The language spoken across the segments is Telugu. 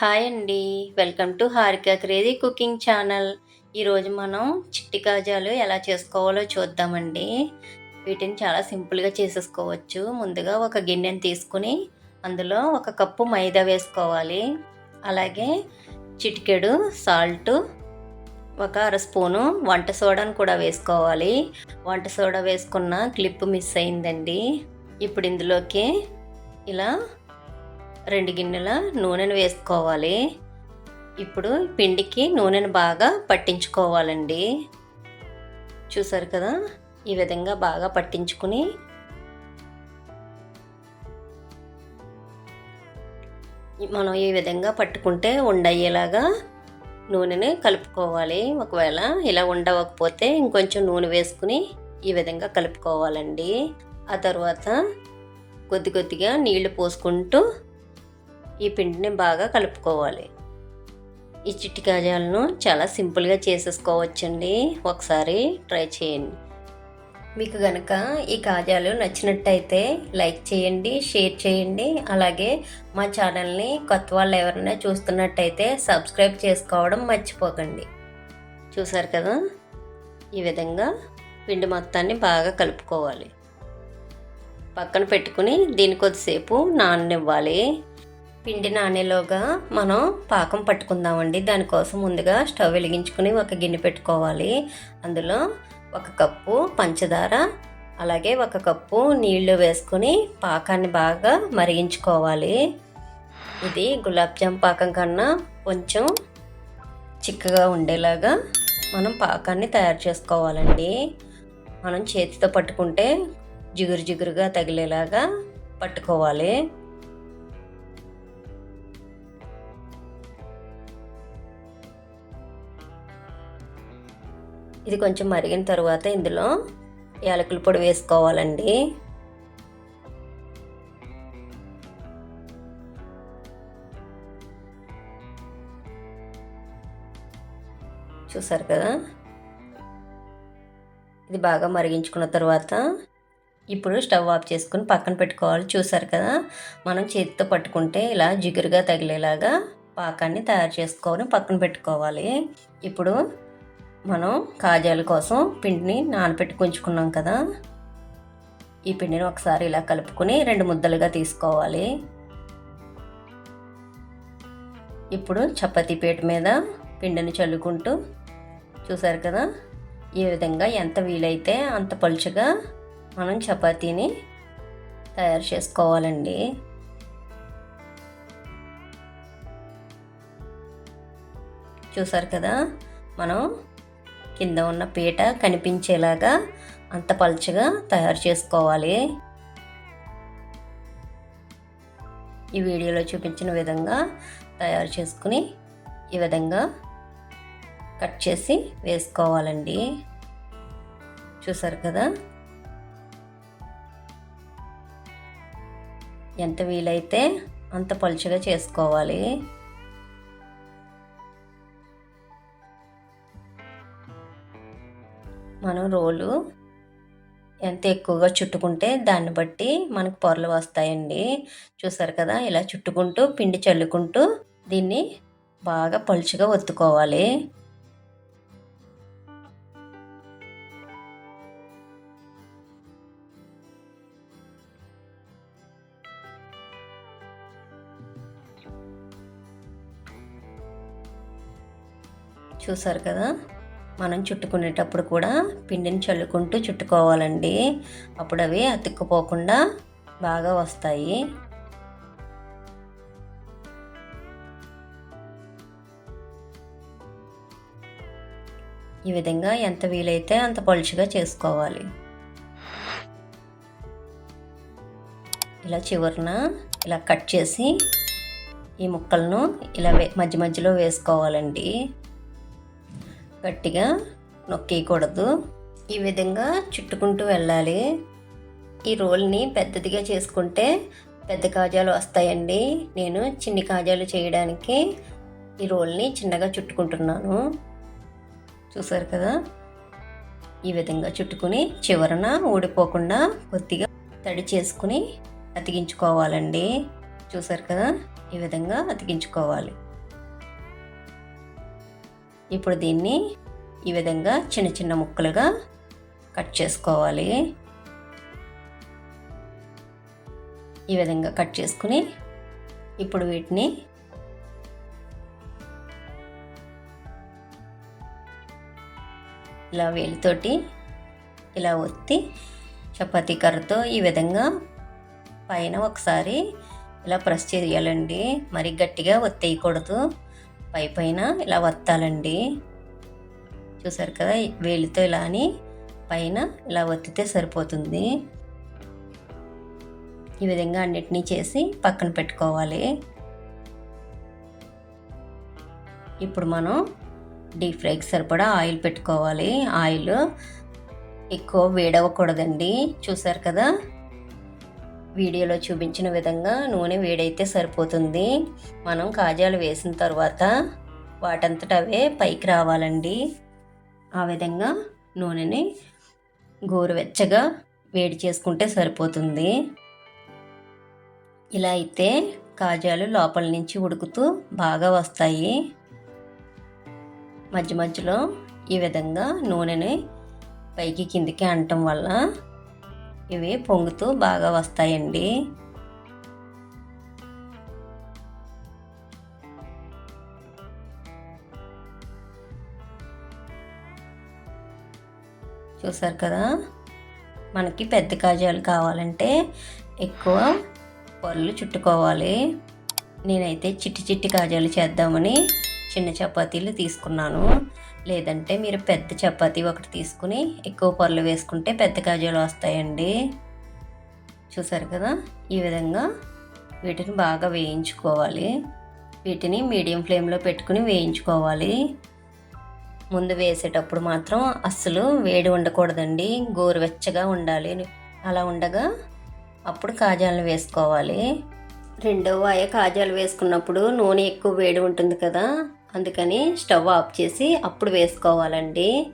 హాయ్ అండి. Welcome to Harika crazy cooking channel. ఈరోజు మనం చిట్టి కాజాలు ఎలా చేసుకోవాలో చూద్దామండి. వీటిని చాలా సింపుల్గా చేసేసుకోవచ్చు. ముందుగా ఒక గిన్నెను తీసుకుని అందులో ఒక కప్పు మైదా వేసుకోవాలి. అలాగే చిటికెడు సాల్ట్ ఒక అర స్పూను వంట సోడాను కూడా వేసుకోవాలి. వంట సోడా వేసుకున్న క్లిప్ మిస్ అయిందండి. ఇప్పుడు ఇందులోకి ఇలా రెండు గిన్నెల నూనెను వేసుకోవాలి. ఇప్పుడు పిండికి నూనెను బాగా పట్టించుకోవాలండి. చూసారు కదా? ఈ విధంగా బాగా పట్టించుకుని మనం ఈ విధంగా పట్టుకుంటే ఉండయ్యేలాగా నూనెని కలుపుకోవాలి. ఒకవేళ ఇలా ఉండవకపోతే ఇంకొంచెం నూనె వేసుకుని ఈ విధంగా కలుపుకోవాలండి. ఆ తర్వాత కొద్ది కొద్దిగా నీళ్ళు పోసుకుంటూ ఈ పిండిని బాగా కలుపుకోవాలి. ఈ చిట్టి కాజాలను చాలా సింపుల్గా చేసేసుకోవచ్చండి. ఒకసారి ట్రై చేయండి. మీకు కనుక ఈ కాజాలు నచ్చినట్టయితే లైక్ చేయండి షేర్ చేయండి. అలాగే మా ఛానల్ని కొత్త వాళ్ళు ఎవరైనా చూస్తున్నట్టయితే సబ్స్క్రైబ్ చేసుకోవడం మర్చిపోకండి. చూసారు కదా? ఈ విధంగా పిండి మొత్తాన్ని బాగా కలుపుకోవాలి. పక్కన పెట్టుకుని దీని కొద్దిసేపు నాననివ్వాలి. పిండి నానేలోగా మనం పాకం పట్టుకుందామండి. దానికోసం ముందుగా స్టవ్ వెలిగించుకుని ఒక గిన్నె పెట్టుకోవాలి. అందులో ఒక కప్పు పంచదార అలాగే ఒక కప్పు నీళ్ళు వేసుకుని పాకాన్ని బాగా మరిగించుకోవాలి. ఇది గులాబ్ జామ్ పాకం కన్నా కొంచెం చిక్కగా ఉండేలాగా మనం పాకాన్ని తయారు చేసుకోవాలండి. మనం చేతితో పట్టుకుంటే జిగురు జిగురుగా తగిలేలాగా పట్టుకోవాలి. ఇది కొంచెం మరిగిన తర్వాత ఇందులో యాలకుల పొడి వేసుకోవాలండి. చూసారు కదా? ఇది బాగా మరిగించుకున్న తర్వాత ఇప్పుడు స్టవ్ ఆఫ్ చేసుకుని పక్కన పెట్టుకోవాలి. చూసారు కదా? మనం చేతితో పట్టుకుంటే ఇలా జిగురుగా తగిలేలాగా పాకాన్ని తయారు చేసుకొని పక్కన పెట్టుకోవాలి. ఇప్పుడు మనం కాజాల కోసం పిండిని నానబెట్టి ఉంచుకున్నాం కదా. ఈ పిండిని ఒకసారి ఇలా కలుపుకొని రెండు ముద్దలుగా తీసుకోవాలి. ఇప్పుడు చపాతీ పీట మీద పిండిని చల్లుకుంటూ చూసారు కదా ఈ విధంగా ఎంత వీలైతే అంత పలుచగా మనం చపాతీని తయారు చేసుకోవాలండి. చూసారు కదా మనం కింద ఉన్న పీట కనిపించేలాగా అంత పలుచగా తయారు చేసుకోవాలి. ఈ వీడియోలో చూపించిన విధంగా తయారు చేసుకుని ఈ విధంగా కట్ చేసి వేసుకోవాలండి. చూసారు కదా? ఎంత వీలైతే అంత పలుచగా చేసుకోవాలి. మనం రోలు ఎంత ఎక్కువగా చుట్టుకుంటే దాన్ని బట్టి మనకు పొరలు వస్తాయండి. చూసారు కదా ఇలా చుట్టుకుంటూ పిండి చల్లుకుంటూ దీన్ని బాగా పలుచుగా ఒత్తుకోవాలి. చూసారు కదా మనం చుట్టుకునేటప్పుడు కూడా పిండిని చల్లుకుంటూ చుట్టుకోవాలండి. అప్పుడు అవి అతుక్కుపోకుండా బాగా వస్తాయి. ఈ విధంగా ఎంత వీలైతే అంత పలుచుగా చేసుకోవాలి. ఇలా చివరిన ఇలా కట్ చేసి ఈ ముక్కలను ఇలా మధ్య మధ్యలో వేసుకోవాలండి. గట్టిగా నొక్కేయకూడదు. ఈ విధంగా చుట్టుకుంటూ వెళ్ళాలి. ఈ రోల్ని పెద్దదిగా చేసుకుంటే పెద్ద కాజాలు వస్తాయండి. నేను చిన్ని కాజాలు చేయడానికి ఈ రోల్ని చిన్నగా చుట్టుకుంటున్నాను. చూసారు కదా? ఈ విధంగా చుట్టుకుని చివరన ఊడిపోకుండా కొద్దిగా తడి చేసుకుని అతికించుకోవాలండి. చూసారు కదా? ఈ విధంగా అతికించుకోవాలి. ఇప్పుడు దీన్ని ఈ విధంగా చిన్న చిన్న ముక్కలుగా కట్ చేసుకోవాలి. ఈ విధంగా కట్ చేసుకుని ఇప్పుడు వీటిని ఇలా వేలితోటి ఇలా ఒత్తి చపాతీ కర్రతో ఈ విధంగా పైన ఒకసారి ఇలా ప్రెస్ చేయాలండి. మరి గట్టిగా ఒత్తేయకూడదు. పై పైన ఇలా వత్తాలండి. చూసారు కదా వేలితో ఇలా అని పైన ఇలా వత్తితే సరిపోతుంది. ఈ విధంగా అన్నిటినీ చేసి పక్కన పెట్టుకోవాలి. ఇప్పుడు మనం డీప్ ఫ్రైకి సరిపడా ఆయిల్ పెట్టుకోవాలి. ఆయిల్ ఎక్కువ వేడవకూడదండి చూసారు కదా వీడియోలో చూపించిన విధంగా నూనె వేడైతే సరిపోతుంది. మనం కాజాలు వేసిన తర్వాత వాటంతట అవే పైకి రావాలండి. ఆ విధంగా నూనెని గోరువెచ్చగా వేడి చేసుకుంటే సరిపోతుంది. ఇలా అయితే కాజాలు లోపల నుంచి ఉడుకుతూ బాగా వస్తాయి. మధ్య మధ్యలో ఈ విధంగా నూనెని పైకి కిందికి అనటం వల్ల ఇవి పొంగుతూ బాగా వస్తాయండి. చూసారు కదా? మనకి పెద్ద కాజాలు కావాలంటే ఎక్కువ పళ్ళు చుట్టుకోవాలి. నేనైతే చిట్టి చిట్టి కాజాలు చేద్దామని చిన్న చపాతీలు తీసుకున్నాను. లేదంటే మీరు పెద్ద చపాతీ ఒకటి తీసుకుని ఎక్కువ పొరలు వేసుకుంటే పెద్ద కాజాలు వస్తాయండి. చూసారు కదా? ఈ విధంగా వీటిని బాగా వేయించుకోవాలి. వీటిని మీడియం ఫ్లేమ్లో పెట్టుకుని వేయించుకోవాలి. ముందు వేసేటప్పుడు మాత్రం అస్సలు వేడి ఉండకూడదండి. గోరువెచ్చగా ఉండాలి. అలా ఉండగా అప్పుడు కాజాలను వేసుకోవాలి. రెండో వాయ కాజాలు వేసుకున్నప్పుడు నూనె ఎక్కువ వేడి ఉంటుంది కదా? అందుకని స్టవ్ ఆఫ్ చేసి అప్పుడు వేసుకోవాలండి.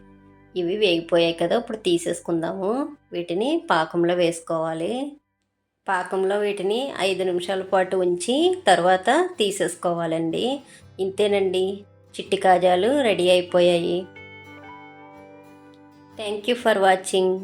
ఇవి వేగిపోయాయి కదా ఇప్పుడు తీసేసుకుందాము. వీటిని పాకంలో వేసుకోవాలి. పాకంలో వీటిని ఐదు నిమిషాల పాటు ఉంచి తర్వాత తీసేసుకోవాలండి. ఇంతేనండి. చిట్టి కాజాలు రెడీ అయిపోయాయి. Thank you for watching